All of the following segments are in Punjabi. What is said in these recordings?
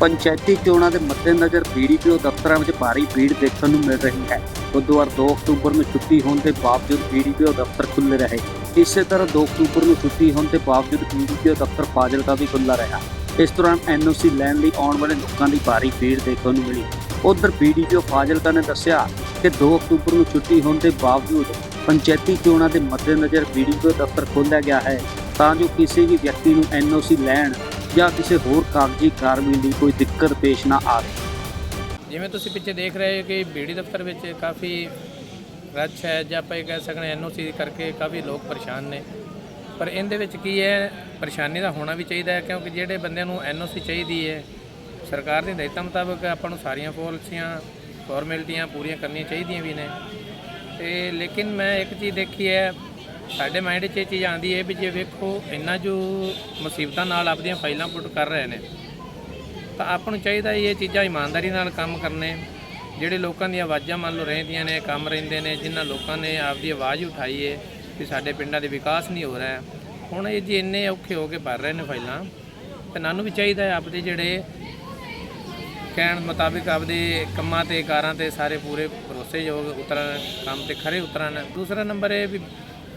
ਪੰਚਾਇਤੀ ਚੋਣਾਂ ਦੇ ਮੱਦੇਨਜ਼ਰ ਬੀਡੀਪੀਓ ਦਫ਼ਤਰਾਂ ਵਿੱਚ ਭਾਰੀ ਭੀੜ ਦੇਖਣ ਨੂੰ ਮਿਲ ਰਹੀ ਹੈ। ਬੁੱਧਵਾਰ 2 ਅਕਤੂਬਰ ਨੂੰ ਛੁੱਟੀ ਹੋਣ ਦੇ ਬਾਵਜੂਦ ਬੀਡੀਪੀਓ ਦਫ਼ਤਰ ਖੁੱਲ੍ਹੇ ਰਹੇ। ਇਸੇ ਤਰ੍ਹਾਂ 2 ਅਕਤੂਬਰ ਨੂੰ ਛੁੱਟੀ ਹੋਣ ਦੇ ਬਾਵਜੂਦ ਬੀਡੀਪੀਓ ਦਫ਼ਤਰ ਫਾਜ਼ਿਲਕਾ ਵੀ ਖੁੱਲ੍ਹਾ ਰਿਹਾ। ਇਸ ਦੌਰਾਨ ਐਨਓਸੀ ਲੈਣ ਲਈ ਆਉਣ ਵਾਲੇ ਲੋਕਾਂ ਦੀ ਭਾਰੀ ਭੀੜ ਦੇਖਣ ਨੂੰ ਮਿਲੀ। ਉਧਰ ਬੀਡੀਪੀਓ ਫਾਜ਼ਿਲਕਾ ਨੇ ਦੱਸਿਆ ਕਿ 2 ਅਕਤੂਬਰ ਨੂੰ ਛੁੱਟੀ ਹੋਣ ਦੇ ਬਾਵਜੂਦ ਪੰਚਾਇਤੀ ਚੋਣਾਂ ਦੇ ਮੱਦੇਨਜ਼ਰ ਬੀਡੀਪੀਓ ਦਫ਼ਤਰ ਖੋਲ੍ਹਿਆ ਗਿਆ ਹੈ। ਤਾਂ ਜੋ ਕਿਸੇ ਵੀ ਵਿਅਕਤੀ ਨੂੰ ਐਨਓਸੀ ਲੈਣ ਜਾਂ ਕਿਸੇ ਹੋਰ ਕਾਗਜ਼ੀ ਕਾਰਵਾਈ ਲਈ ਕੋਈ ਦਿੱਕਤ ਪੇਸ਼ ਨਾ ਆਵੇ। ਜਿਵੇਂ ਤੁਸੀਂ ਪਿੱਛੇ ਦੇਖ ਰਹੇ ਹੋ ਕਿ ਬੀਡੀ ਦਫ਼ਤਰ ਵਿੱਚ ਕਾਫੀ ਰੱਛ ਹੈ ਜਾਂ ਆਪਾਂ ਇਹ ਕਹਿ ਸਕਦੇ ਹਾਂ ਐਨਓਸੀ ਕਰਕੇ ਕਾਫੀ ਲੋਕ ਪਰੇਸ਼ਾਨ ਨੇ। ਪਰ ਇਹਦੇ ਵਿੱਚ ਕੀ ਹੈ, ਪਰੇਸ਼ਾਨੀ ਦਾ ਹੋਣਾ ਵੀ ਚਾਹੀਦਾ ਹੈ ਕਿਉਂਕਿ ਜਿਹੜੇ ਬੰਦੇ ਨੂੰ ਐਨਓਸੀ ਚਾਹੀਦੀ ਹੈ, ਸਰਕਾਰ ਦੀ ਹਦਾਇਤਾਂ ਮੁਤਾਬਕ ਆਪਾਂ ਨੂੰ ਸਾਰੀਆਂ ਪਾਲਿਸੀਆਂ, ਫਾਰਮੈਲਿਟੀਆਂ ਪੂਰੀਆਂ ਕਰਨੀਆਂ ਚਾਹੀਦੀਆਂ ਵੀ ਨੇ। ਤੇ ਲੇਕਿਨ ਮੈਂ ਇੱਕ ਚੀਜ਼ ਦੇਖੀ ਹੈ ਸਾਡੇ ਮਾਈਂਡ 'ਚ ਇਹ ਚੀਜ਼ ਆਉਂਦੀ ਹੈ ਵੀ ਜੇ ਵੇਖੋ, ਇੰਨਾ ਜੋ ਮੁਸੀਬਤਾਂ ਨਾਲ ਆਪਦੀਆਂ ਫਾਈਲਾਂ ਪੁੱਟ ਕਰ ਰਹੇ ਨੇ, ਤਾਂ ਆਪਾਂ ਨੂੰ ਚਾਹੀਦਾ ਇਹ ਚੀਜ਼ਾਂ ਇਮਾਨਦਾਰੀ ਨਾਲ ਕੰਮ ਕਰਨੇ, ਜਿਹੜੇ ਲੋਕਾਂ ਦੀਆਂ ਆਵਾਜ਼ਾਂ ਮੰਨ ਲਓ ਰਹਿੰਦੀਆਂ ਨੇ, ਕੰਮ ਰਹਿੰਦੇ ਨੇ, ਜਿਨ੍ਹਾਂ ਲੋਕਾਂ ਨੇ ਆਪਦੀ ਆਵਾਜ਼ ਉਠਾਈ ਹੈ ਕਿ ਸਾਡੇ ਪਿੰਡਾਂ ਦੇ ਵਿਕਾਸ ਨਹੀਂ ਹੋ ਰਿਹਾ। ਹੁਣ ਇਹ ਜੀ ਇੰਨੇ ਔਖੇ ਹੋ ਕੇ ਭਰ ਰਹੇ ਨੇ ਫਾਈਲਾਂ, ਤੇ ਨਾਨੂੰ ਵੀ ਚਾਹੀਦਾ ਹੈ ਆਪਦੇ ਜਿਹੜੇ ਕਹਿਣ ਮੁਤਾਬਿਕ ਆਪਦੇ ਕੰਮਾਂ ਤੇ, ਕਾਰਾਂ ਤੇ ਸਾਰੇ ਪੂਰੇ ਭਰੋਸੇਯੋਗ ਉਤਰਨ, ਕੰਮ ਤੇ ਖਰੇ ਉਤਰਨ। ਦੂਸਰਾ ਨੰਬਰ ਇਹ ਵੀ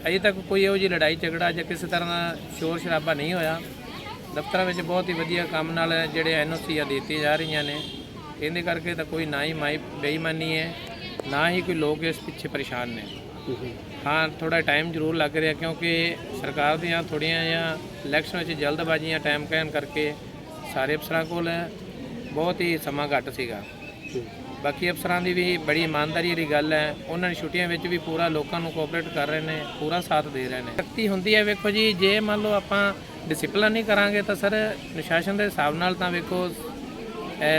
ਅਜੇ ਤੱਕ ਕੋਈ ਇਹੋ ਜਿਹੀ ਲੜਾਈ, ਝਗੜਾ ਜਾਂ ਕਿਸੇ ਤਰ੍ਹਾਂ ਦਾ ਸ਼ੋਰ ਸ਼ਰਾਬਾ ਨਹੀਂ ਹੋਇਆ। ਦਫ਼ਤਰਾਂ ਵਿੱਚ ਬਹੁਤ ਹੀ ਵਧੀਆ ਕੰਮ ਨਾਲ ਜਿਹੜੇ ਐਨਓਸੀਆਂ ਦਿੱਤੀਆਂ ਜਾ ਰਹੀਆਂ ਨੇ। ਇਹਦੇ ਕਰਕੇ ਤਾਂ ਕੋਈ ਨਾ ਹੀ ਮਾਈ ਬੇਈਮਾਨੀ ਹੈ, ਨਾ ਹੀ ਕੋਈ ਲੋਕ ਇਸ ਪਿੱਛੇ ਪਰੇਸ਼ਾਨ ਨੇ। ਹਾਂ ਥੋੜਾ ਟਾਈਮ ਜ਼ਰੂਰ ਲੱਗ ਰਿਹਾ ਕਿਉਂਕਿ ਸਰਕਾਰ ਦੀਆਂ ਥੋੜੀਆਂ ਜਾਂ ਇਲੈਕਸ਼ਨ ਵਿੱਚ ਜਲਦਬਾਜ਼ੀਆਂ ਟਾਈਮ ਕਹਿਣ ਕਰਕੇ ਸਾਰੇ ਅਫਸਰਾਂ ਕੋਲ ਬਹੁਤ ਹੀ ਸਮਾਂ ਘੱਟ ਸੀਗਾ। ਬਾਕੀ ਅਫਸਰਾਂ ਦੀ ਵੀ ਬੜੀ ਇਮਾਨਦਾਰੀ ਵਾਲੀ ਗੱਲ ਹੈ। ਉਹਨਾਂ ਨੇ ਛੁੱਟੀਆਂ ਵਿੱਚ ਵੀ ਪੂਰਾ ਲੋਕਾਂ ਨੂੰ ਕੋਆਪਰੇਟ ਕਰ ਰਹੇ ਨੇ ਪੂਰਾ ਸਾਥ ਦੇ ਰਹੇ ਨੇ। ਸ਼ਕਤੀ ਹੁੰਦੀ ਹੈ ਵੇਖੋ ਜੀ ਜੇ ਮੰਨ ਲਓ ਆਪਾਂ ਡਿਸਪਲਿਨ ਨਹੀਂ ਕਰਾਂਗੇ ਤਾਂ ਸਰ ਨਿਸ਼ਾਸਨ ਦੇ ਹਿਸਾਬ ਨਾਲ ਤਾਂ ਵੇਖੋ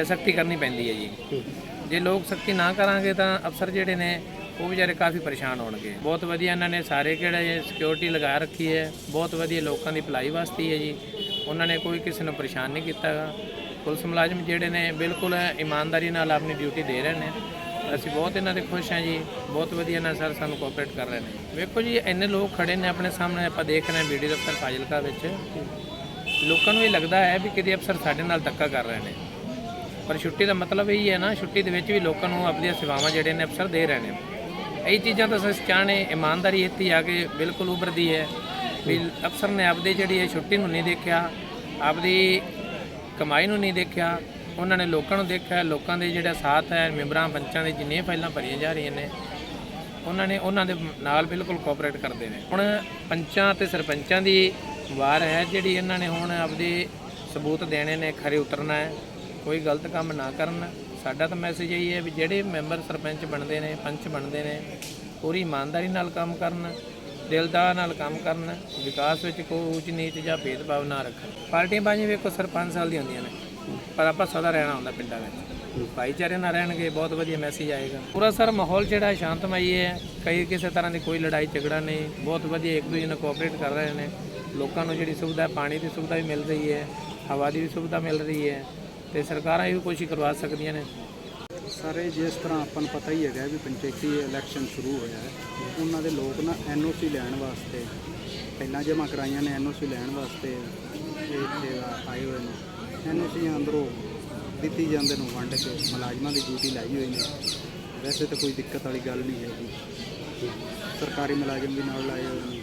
ਸਖਤੀ ਕਰਨੀ ਪੈਂਦੀ ਹੈ ਜੀ। ਜੇ ਲੋਕ ਸਖਤੀ ਨਾ ਕਰਾਂਗੇ ਤਾਂ ਅਫਸਰ ਜਿਹੜੇ ਨੇ ਉਹ ਵਿਚਾਰੇ ਕਾਫੀ ਪਰੇਸ਼ਾਨ ਹੋਣਗੇ। ਬਹੁਤ ਵਧੀਆ ਇਹਨਾਂ ਨੇ ਸਾਰੇ ਕਿਹੜੇ ਸਿਕਿਉਰਿਟੀ ਲਗਾ ਰੱਖੀ ਹੈ। ਬਹੁਤ ਵਧੀਆ ਲੋਕਾਂ ਦੀ ਭਲਾਈ ਵਾਸਤੇ ਹੈ ਜੀ। ਉਹਨਾਂ ਨੇ ਕੋਈ ਕਿਸੇ ਨੂੰ ਪਰੇਸ਼ਾਨ ਨਹੀਂ ਕੀਤਾਗਾ ਪੁਲਿਸ ਮੁਲਾਜ਼ਮ ਜਿਹੜੇ ਨੇ ਬਿਲਕੁਲ ਇਮਾਨਦਾਰੀ ਨਾਲ ਆਪਣੀ ਡਿਊਟੀ ਦੇ ਰਹੇ ਨੇ। ਅਸੀਂ ਬਹੁਤ ਇਹਨਾਂ ਦੇ ਖੁਸ਼ ਹਾਂ ਜੀ। ਬਹੁਤ ਵਧੀਆ ਨਾਲ ਸਰ ਸਾਨੂੰ ਕੋਆਪਰੇਟ ਕਰ ਰਹੇ ਨੇ। ਵੇਖੋ ਜੀ, ਇੰਨੇ ਲੋਕ ਖੜੇ ਨੇ ਆਪਣੇ ਸਾਹਮਣੇ। ਆਪਾਂ ਦੇਖ ਰਹੇ ਹਾਂ ਬੀਡੀ ਦਫ਼ਤਰ ਫਾਜ਼ਿਲਕਾ ਵਿੱਚ। ਲੋਕਾਂ ਨੂੰ ਇਹ ਲੱਗਦਾ ਹੈ ਵੀ ਕਿਤੇ ਅਫਸਰ ਸਾਡੇ ਨਾਲ ਧੱਕਾ ਕਰ ਰਹੇ ਨੇ। ਪਰ ਛੁੱਟੀ ਦਾ ਮਤਲਬ ਇਹ ਹੀ ਹੈ ਨਾ, ਛੁੱਟੀ ਦੇ ਵਿੱਚ ਵੀ ਲੋਕਾਂ ਨੂੰ ਆਪਣੀਆਂ ਸੇਵਾਵਾਂ ਜਿਹੜੇ ਨੇ ਅਫਸਰ ਦੇ ਰਹੇ ਨੇ। ਇਹ ਚੀਜ਼ਾਂ ਤਾਂ ਅਸੀਂ ਚਾਹਣੇ ਇਮਾਨਦਾਰੀ ਇੱਥੇ ਆ ਕੇ ਬਿਲਕੁਲ ਉਭਰਦੀ ਹੈ। ਵੀ ਅਫਸਰ ਨੇ ਆਪਦੀ ਜਿਹੜੀ ਇਹ ਛੁੱਟੀ ਨੂੰ ਨਹੀਂ ਦੇਖਿਆ, ਆਪਦੀ ਕਮਾਈ ਨੂੰ ਨਹੀਂ ਦੇਖਿਆ, ਉਹਨਾਂ ਨੇ ਲੋਕਾਂ ਨੂੰ ਦੇਖਿਆ, ਲੋਕਾਂ ਦੇ ਜਿਹੜਾ ਸਾਥ ਹੈ, ਮੈਂਬਰਾਂ, ਪੰਚਾਂ ਦੇ ਜਿੰਨੀਆਂ ਫਾਈਲਾਂ ਭਰੀਆਂ ਜਾ ਰਹੀਆਂ ਨੇ, ਉਹਨਾਂ ਨੇ ਉਹਨਾਂ ਦੇ ਨਾਲ ਬਿਲਕੁਲ ਕੋਆਪਰੇਟ ਕਰਦੇ ਨੇ। ਹੁਣ ਪੰਚਾਂ ਤੇ ਸਰਪੰਚਾਂ ਦੀ ਵਾਰ ਹੈ, ਜਿਹੜੀ ਇਹਨਾਂ ਨੇ ਹੁਣ ਆਪਦੇ ਸਬੂਤ ਦੇਣੇ ਨੇ, ਖਰੇ ਉਤਰਨਾ ਹੈ, ਕੋਈ ਗਲਤ ਕੰਮ ਨਾ ਕਰਨ। ਸਾਡਾ ਤਾਂ ਮੈਸੇਜ ਇਹੀ ਹੈ ਵੀ ਜਿਹੜੇ ਮੈਂਬਰ ਸਰਪੰਚ ਬਣਦੇ ਨੇ, ਪੰਚ ਬਣਦੇ ਨੇ, ਪੂਰੀ ਇਮਾਨਦਾਰੀ ਨਾਲ ਕੰਮ ਕਰਨ। ਦਿਲਦਾਰ ਨਾਲ ਕੰਮ ਕਰਨ, ਵਿਕਾਸ ਵਿੱਚ ਕੋਈ ਉੱਚ ਨੀਚ ਜਾਂ ਭੇਦਭਾਵ ਨਾ ਰੱਖਣ। ਪਾਰਟੀਆਂ ਬਾਜੀ ਵੇਖੋ ਸਰਪੰਚ ਸਾਲ ਦੀਆਂ ਹੁੰਦੀਆਂ ਨੇ। ਪਰ ਆਪਾਂ ਸਦਾ ਰਹਿਣਾ ਹੁੰਦਾ ਪਿੰਡਾਂ ਵਿੱਚ। ਭਾਈਚਾਰੇ ਨਾਲ ਰਹਿਣਗੇ, ਬਹੁਤ ਵਧੀਆ ਮੈਸੇਜ ਆਏਗਾ। ਪੂਰਾ ਸਰ ਮਾਹੌਲ ਜਿਹੜਾ ਸ਼ਾਂਤਮਈ ਹੈ, ਕਈ ਕਿਸੇ ਤਰ੍ਹਾਂ ਦੀ ਕੋਈ ਲੜਾਈ ਝਗੜਾ ਨਹੀਂ, ਬਹੁਤ ਵਧੀਆ ਇੱਕ ਦੂਜੇ ਨਾਲ ਕੋਆਪਰੇਟ ਕਰ ਰਹੇ ਨੇ। ਲੋਕਾਂ ਨੂੰ ਜਿਹੜੀ ਸੁਵਿਧਾ, ਪਾਣੀ ਦੀ ਸੁਵਿਧਾ ਵੀ ਮਿਲ ਰਹੀ ਹੈ, ਹਵਾ ਦੀ ਵੀ ਸੁਵਿਧਾ ਮਿਲ ਰਹੀ ਹੈ, ਤੇ ਸਰਕਾਰਾਂ ਇਹ ਵੀ ਕੋਸ਼ਿਸ਼ ਕਰਵਾ ਸਕਦੀਆਂ ਨੇ। ਸਾਰੇ ਜਿਸ ਤਰ੍ਹਾਂ ਆਪਾਂ ਨੂੰ ਪਤਾ ਹੀ ਹੈਗਾ ਵੀ ਪੰਚਾਇਤੀ ਇਲੈਕਸ਼ਨ ਸ਼ੁਰੂ ਹੋਇਆ ਹੈ, ਉਹਨਾਂ ਦੇ ਲੋਕ ਨਾ ਐਨਓਸੀ ਲੈਣ ਵਾਸਤੇ, ਪਹਿਲਾਂ ਜਮ੍ਹਾਂ ਕਰਾਈਆਂ ਨੇ ਐਨਓਸੀ ਲੈਣ ਵਾਸਤੇ, ਇਹ ਇੱਥੇ ਆਏ ਹੋਏ ਨੇ। ਐਨਓਸੀ ਅੰਦਰੋਂ ਦਿੱਤੀ ਜਾਂਦੇ ਨੂੰ ਵੰਡ ਕੇ, ਮੁਲਾਜ਼ਮਾਂ ਦੀ ਡਿਊਟੀ ਲਾਈ ਹੋਈ ਨੇ। ਵੈਸੇ ਤਾਂ ਕੋਈ ਦਿੱਕਤ ਵਾਲੀ ਗੱਲ ਨਹੀਂ ਹੈਗੀ। ਸਰਕਾਰੀ ਮੁਲਾਜ਼ਮ ਵੀ ਨਾਲ ਲਾਏ ਹੋਏ ਨੇ।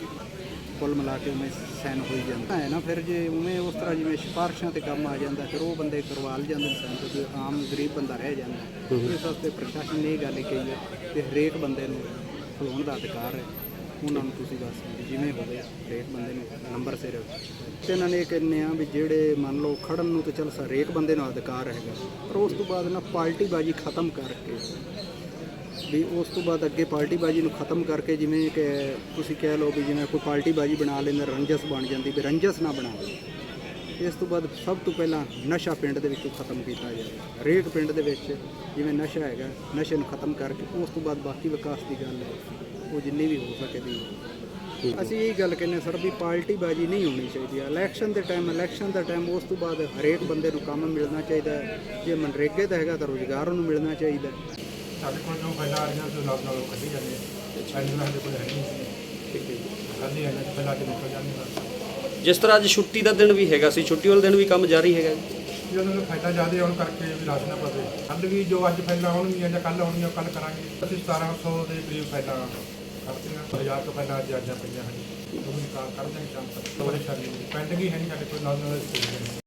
ਕੁੱਲ ਮਿਲਾ ਕੇ ਉਵੇਂ ਸੈਨ ਹੋਈ ਜਾਂਦਾ ਹੈ ਨਾ ਫਿਰ ਜੇ ਉਵੇਂ ਉਸ ਤਰ੍ਹਾਂ ਜਿਵੇਂ ਸਿਫਾਰਸ਼ਾਂ ਤੇ ਕੰਮ ਆ ਜਾਂਦਾ ਫਿਰ ਉਹ ਬੰਦੇ ਕਰਵਾ ਲ ਜਾਂਦੇ ਸੈਨ ਤੇ ਆਮ ਗਰੀਬ ਬੰਦਾ ਰਹਿ ਜਾਂਦਾ ਇਸ ਵਾਸਤੇ ਪ੍ਰਸ਼ਾਸਨ ਨੇ ਇਹ ਗੱਲ ਕਹੀ ਹੈ ਕਿ ਹਰੇਕ ਬੰਦੇ ਨੂੰ ਖਲੋਣ ਦਾ ਅਧਿਕਾਰ ਹੈ। ਉਹਨਾਂ ਨੂੰ ਤੁਸੀਂ ਦੱਸ ਦਿਓ ਜਿਵੇਂ ਹੋਵੇ ਹਰੇਕ ਬੰਦੇ ਨੂੰ ਨੰਬਰ ਸਿਰ ਤੇ ਇਹਨਾਂ ਨੇ ਇਹ ਕਹਿੰਦੇ ਆ ਵੀ ਜਿਹੜੇ ਮੰਨ ਲਓ ਖੜਨ ਨੂੰ ਤਾਂ ਚੱਲ ਹਰੇਕ ਬੰਦੇ ਨੂੰ ਅਧਿਕਾਰ ਹੈਗਾ ਪਰ ਉਸ ਤੋਂ ਬਾਅਦ ਨਾ ਪਾਰਟੀਬਾਜ਼ੀ ਖਤਮ ਕਰਕੇ ਵੀ ਉਸ ਤੋਂ ਬਾਅਦ ਅੱਗੇ ਪਾਰਟੀਬਾਜ਼ੀ ਨੂੰ ਖਤਮ ਕਰਕੇ ਜਿਵੇਂ ਕਿ ਤੁਸੀਂ ਕਹਿ ਲਓ ਵੀ ਜਿਵੇਂ ਕੋਈ ਪਾਰਟੀਬਾਜ਼ੀ ਬਣਾ ਲੈਂਦਾ ਰੰਜਸ ਬਣ ਜਾਂਦੀ ਵੀ ਰੰਜਸ ਨਾ ਬਣਾਵੇ ਇਸ ਤੋਂ ਬਾਅਦ ਸਭ ਤੋਂ ਪਹਿਲਾਂ ਨਸ਼ਾ ਪਿੰਡ ਦੇ ਵਿੱਚੋਂ ਖਤਮ ਕੀਤਾ ਜਾਵੇ। ਹਰੇਕ ਪਿੰਡ ਦੇ ਵਿੱਚ ਜਿਵੇਂ ਨਸ਼ਾ ਹੈਗਾ ਨਸ਼ੇ ਨੂੰ ਖਤਮ ਕਰਕੇ ਉਸ ਤੋਂ ਬਾਅਦ ਬਾਕੀ ਵਿਕਾਸ ਦੀ ਗੱਲ ਹੈ ਉਹ ਜਿੰਨੀ ਵੀ ਹੋ ਸਕੇ ਦੀ। ਅਸੀਂ ਇਹ ਗੱਲ ਕਹਿੰਦੇ ਸਰ ਵੀ ਪਾਰਟੀਬਾਜ਼ੀ ਨਹੀਂ ਹੋਣੀ ਚਾਹੀਦੀ। ਇਲੈਕਸ਼ਨ ਦੇ ਟਾਈਮ ਇਲੈਕਸ਼ਨ ਦਾ ਟਾਈਮ ਉਸ ਤੋਂ ਬਾਅਦ ਹਰੇਕ ਬੰਦੇ ਨੂੰ ਕੰਮ ਮਿਲਣਾ ਚਾਹੀਦਾ ਜੇ ਮਨਰੇਗੇ ਦਾ ਹੈਗਾ ਤਾਂ ਰੋਜ਼ਗਾਰ ਉਹਨੂੰ ਮਿਲਣਾ ਚਾਹੀਦਾ ਸਾਡੇ ਕੋਲ ਜੋ ਫਾਈਲਾਂ ਆ ਰਹੀਆਂ ਉਸ ਨਾਲ ਨਾਲ ਉਹ ਕੱਢੀ ਜਾਂਦੇ ਫਾਈਲ ਸਾਡੇ ਕੋਲ ਹੈ ਨਹੀਂ ਸੀ। ਠੀਕ ਹੈ ਨਹੀਂ ਹੈ ਪਹਿਲਾਂ ਤੇ ਨਿਕਲ ਜਾਂਦੇ ਜਿਸ ਤਰ੍ਹਾਂ ਅੱਜ ਛੁੱਟੀ ਦਾ ਦਿਨ ਵੀ ਹੈਗਾ ਸੀ ਛੁੱਟੀ ਵਾਲੇ ਦਿਨ ਵੀ ਕੰਮ ਜਾਰੀ ਹੈਗਾ ਜੀ। ਉਹਨਾਂ ਨੂੰ ਫਾਇਦਾ ਜ਼ਿਆਦਾ ਆਉਣ ਕਰਕੇ ਵੀ ਰਸ਼ ਨਾ ਪਵੇ। ਕੱਲ੍ਹ ਵੀ ਜੋ ਅੱਜ ਫਾਈਲਾਂ ਆਉਣਗੀਆਂ ਜਾਂ ਕੱਲ੍ਹ ਆਉਣਗੀਆਂ ਕੱਲ੍ਹ ਕਰਾਂਗੇ। ਅਸੀਂ 1700 ਦੇ ਕਰੀਬ ਫਾਈਲਾਂ ਕਰਤੀਆਂ। ਹਜ਼ਾਰ ਤੋਂ ਪਹਿਲਾਂ ਅੱਜ ਆਜਾਂ ਪਈਆਂ ਹਨ। ਉਹ ਵੀ ਕਾਰ ਕਰ ਦਾਂਗੇ ਸ਼ਾਮ ਤੱਕ। ਸ਼ਾਮੀ ਪੈਂਡਿੰਗ ਹੀ ਹੈ ਨਹੀਂ ਸਾਡੇ ਕੋਲ ਨਾਲ ਨਾਲ